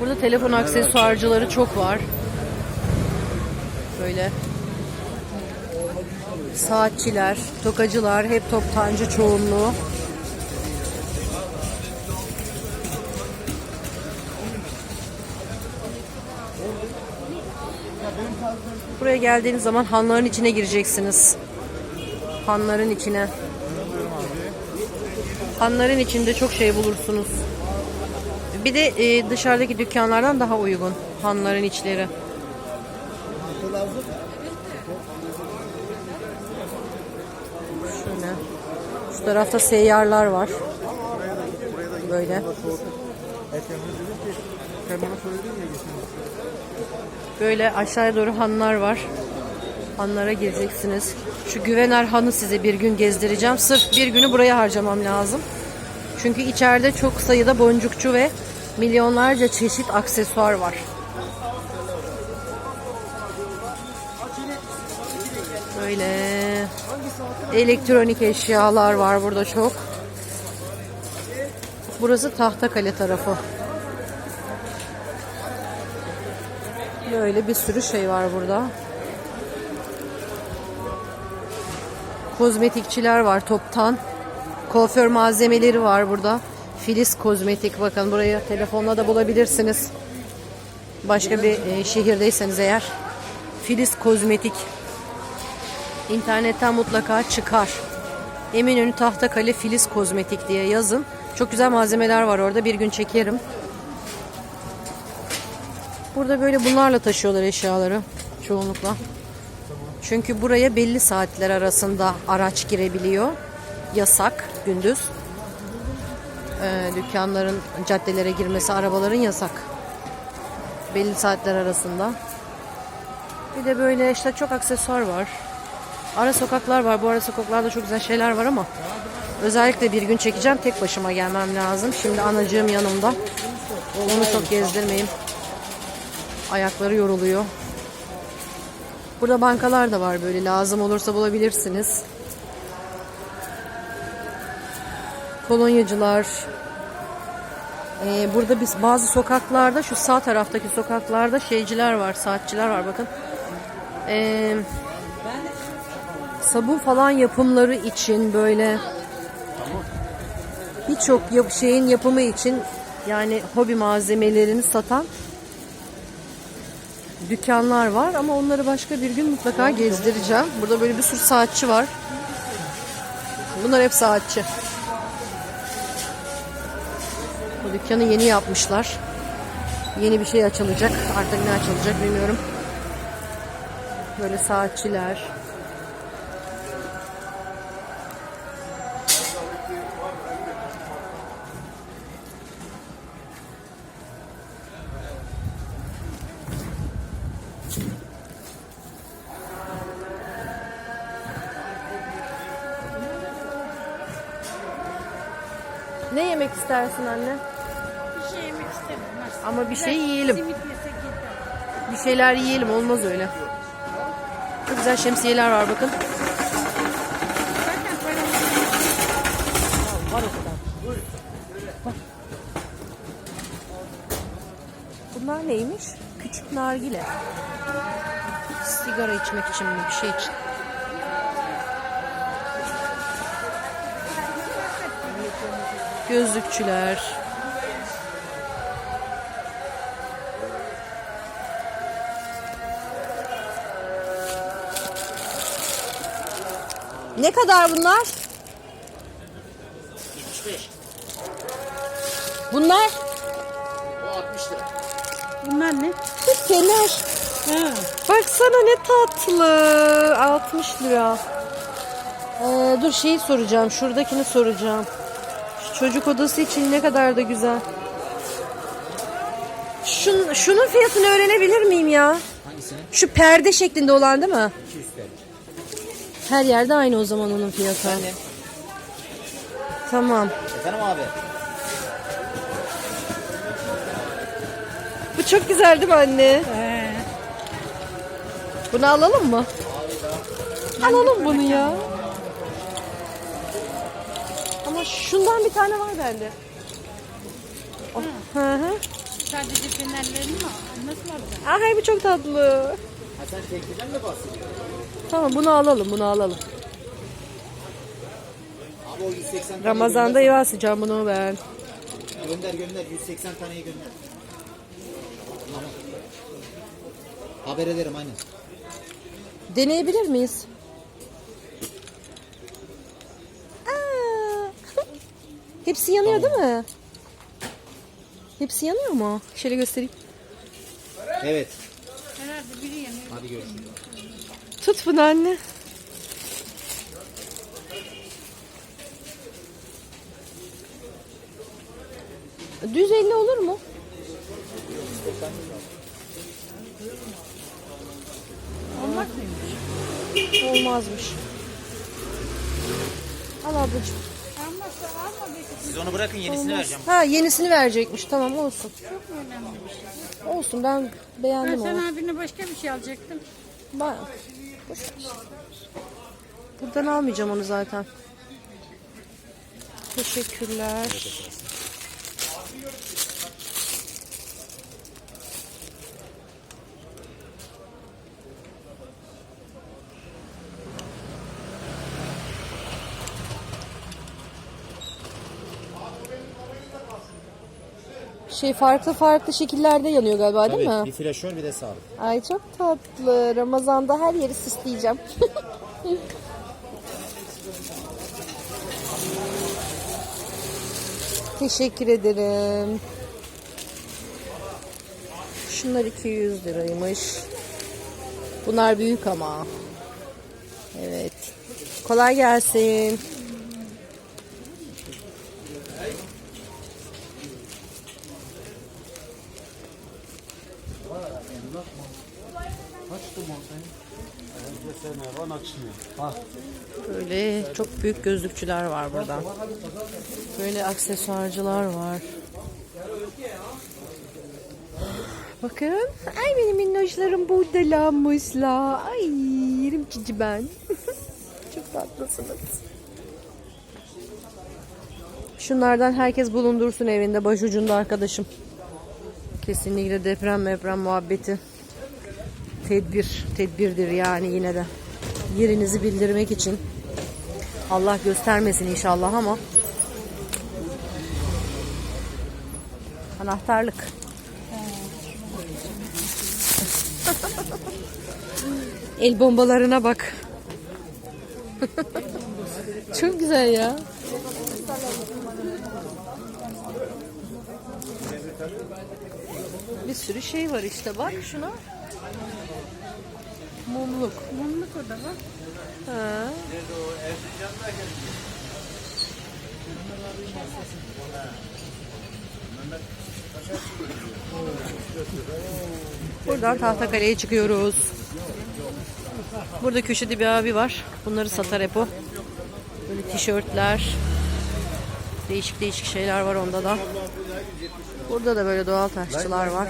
Burada telefon aksesuarcıları çok var. Böyle saatçiler, tokacılar hep toptancı çoğunluğu. Buraya geldiğiniz zaman hanların içine gireceksiniz. Hanların içine. Hanların içinde çok şey bulursunuz. Bir de e, dışarıdaki dükkanlardan daha uygun hanların içleri. Şöyle. Şu tarafta seyyarlar var. Böyle. Böyle aşağıya doğru hanlar var. Hanlara gireceksiniz. Şu Güvener Hanı size bir gün gezdireceğim. Sırf bir günü buraya harcamam lazım. Çünkü içeride çok sayıda boncukçu ve milyonlarca çeşit aksesuar var. Böyle elektronik eşyalar var burada çok. Burası Tahtakale tarafı. Böyle bir sürü şey var burada. Kozmetikçiler var toptan. Kuaför malzemeleri var burada. Filiz Kozmetik bakın burayı telefonla da bulabilirsiniz. Başka bir e, şehirdeyseniz eğer. Filiz Kozmetik. İnternetten mutlaka çıkar. Eminönü Tahtakale Filiz Kozmetik diye yazın. Çok güzel malzemeler var orada. Bir gün çekerim. Burada böyle bunlarla taşıyorlar eşyaları çoğunlukla. Çünkü buraya belli saatler arasında araç girebiliyor. Yasak gündüz. Ee, dükkanların caddelere girmesi, arabaların yasak. Belli saatler arasında. Bir de böyle işte çok aksesuar var. Ara sokaklar var. Bu ara sokaklarda çok güzel şeyler var ama özellikle bir gün çekeceğim. Tek başıma gelmem lazım. Şimdi anacığım yanımda. Onu çok gezdirmeyeyim. Ayakları yoruluyor. Burada bankalar da var böyle lazım olursa bulabilirsiniz. Kolonyacılar. Ee, burada biz bazı sokaklarda şu sağ taraftaki sokaklarda şeyciler var, saatçiler var bakın. Ee, sabun falan yapımları için böyle birçok yap- şeyin yapımı için yani hobi malzemelerini satan dükkanlar var ama onları başka bir gün mutlaka gezdireceğim. Burada böyle bir sürü saatçi var. Bunlar hep saatçi. Bu dükkanı yeni yapmışlar. Yeni bir şey açılacak. Artık ne açılacak bilmiyorum. Böyle saatçiler. Yemek istersin anne? Bir şey yemek istemiyorum. aslında. Ama bir şey Biraz yiyelim. Simit yesek yeter. Bir şeyler yiyelim olmaz öyle. Çok güzel şemsiyeler var bakın. Zaten para Var o kadar. Bak. Bunlar neymiş? Küçük nargile. Sigara içmek için mi bir şey için? Gözlükçüler. Ne kadar bunlar? Bunlar Bunlar ne? fener. Ha. Baksana ne tatlı. 60 lira. Ee, dur şeyi soracağım. Şuradakini soracağım. Çocuk odası için ne kadar da güzel. Şun, şunun fiyatını öğrenebilir miyim ya? Hangisini? Şu perde şeklinde olan değil mi? 200 TL. Her yerde aynı o zaman onun fiyatı. Tamam. Efendim abi? Bu çok güzel değil mi anne? Ee, Bunu alalım mı? Alalım bunu ya. Şundan bir tane var bende. Oh, Hı hı. sadece fenerlerin mi? Nasıl alacağım? Ay bu çok tatlı. Ha sen tekliden mi bahsediyorsun? Tamam bunu alalım bunu alalım. Abi o 180 tane Ramazan'da iyi sıcağım bunu ben. Gönder gönder 180 taneyi gönder. Tamam. Haber ederim aynen. Deneyebilir miyiz? Hepsi yanıyor değil mi? Hepsi yanıyor mu? Şöyle göstereyim. Evet. Herhalde biri yanıyor. Hadi görüşürüz. Tut bunu anne. Düz 50 olur mu? Olmaz mıymış? Olmazmış. Al ablacığım. Siz onu bırakın yenisini vereceğim. Ha yenisini verecekmiş. Tamam olsun. çok mu önemli bir şey? Olsun ben Ben beğendim sen onu. abine başka bir şey alacaktım. Ben... Buradan almayacağım onu zaten. Teşekkürler. Şey farklı farklı şekillerde yanıyor galiba değil mi? bir flaşör bir de sağlık. Ay çok tatlı. Ramazan'da her yeri süsleyeceğim. Teşekkür ederim. Şunlar 200 liraymış. Bunlar büyük ama. Evet. Kolay gelsin. Böyle çok büyük gözlükçüler var burada. Böyle aksesuarcılar var. Bakın. Ay benim minnoşlarım buradalanmışlar. Ay yerim cici ben. çok tatlısınız. Şunlardan herkes bulundursun evinde başucunda arkadaşım. Kesinlikle deprem deprem muhabbeti. Tedbir, tedbirdir yani yine de. Yerinizi bildirmek için. Allah göstermesin inşallah ama. Anahtarlık. El bombalarına bak. Çok güzel ya. Bir sürü şey var işte bak şuna. Mumluk. Mumluk o da var. Ha. Buradan Tahtakale'ye çıkıyoruz. Burada köşede bir abi var. Bunları satar hep o. Böyle tişörtler. Değişik değişik şeyler var onda da. Burada da böyle doğal taşçılar var.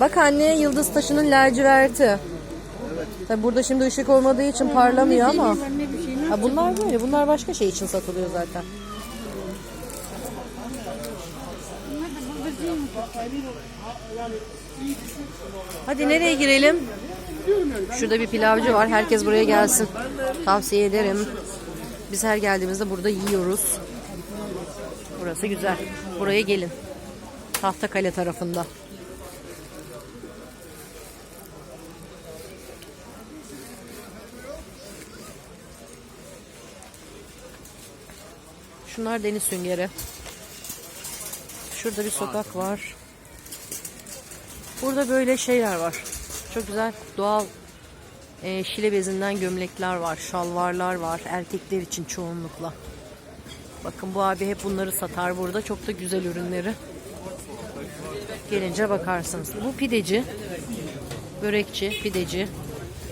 Bak anne yıldız taşının laciverti. Tabi burada şimdi ışık olmadığı için parlamıyor ama. Ha bunlar böyle. Bunlar başka şey için satılıyor zaten. Hadi nereye girelim? Şurada bir pilavcı var. Herkes buraya gelsin. Tavsiye ederim. Biz her geldiğimizde burada yiyoruz. Burası güzel. Buraya gelin. Tahtakale tarafında. Şunlar deniz süngeri. Şurada bir sokak var. Burada böyle şeyler var. Çok güzel doğal e, şile bezinden gömlekler var, şalvarlar var. Erkekler için çoğunlukla. Bakın bu abi hep bunları satar burada. Çok da güzel ürünleri. Gelince bakarsınız. Bu pideci. Börekçi, pideci.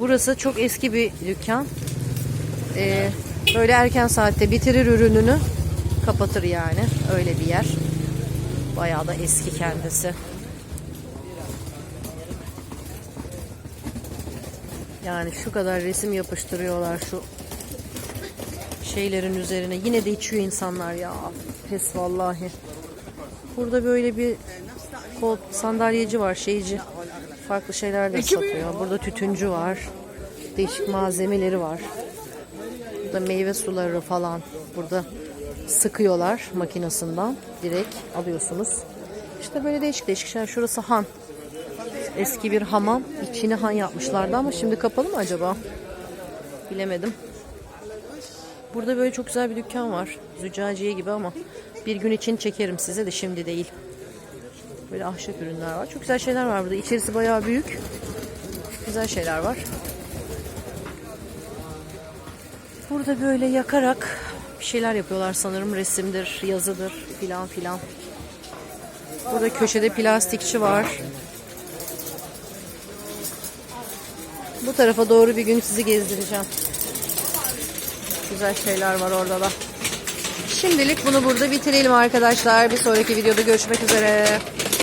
Burası çok eski bir dükkan. E, böyle erken saatte bitirir ürününü. kapatır yani. Öyle bir yer. Bayağı da eski kendisi. Yani şu kadar resim yapıştırıyorlar şu şeylerin üzerine. Yine de içiyor insanlar ya. Pes vallahi. Burada böyle bir kol sandalyeci var, şeyci. Farklı şeyler de satıyor. Burada tütüncü var. Değişik malzemeleri var. Burada meyve suları falan. Burada sıkıyorlar makinesinden. Direkt alıyorsunuz. İşte böyle değişik değişik şeyler. Şurası han. Eski bir hamam. İçini han yapmışlardı ama şimdi kapalı mı acaba? Bilemedim. Burada böyle çok güzel bir dükkan var. Züccaciye gibi ama bir gün için çekerim size de şimdi değil. Böyle ahşap ürünler var. Çok güzel şeyler var burada. İçerisi bayağı büyük. Güzel şeyler var. Burada böyle yakarak bir şeyler yapıyorlar sanırım. Resimdir, yazıdır filan filan. Burada köşede plastikçi var. Bu tarafa doğru bir gün sizi gezdireceğim. Güzel şeyler var orada da. Şimdilik bunu burada bitirelim arkadaşlar. Bir sonraki videoda görüşmek üzere.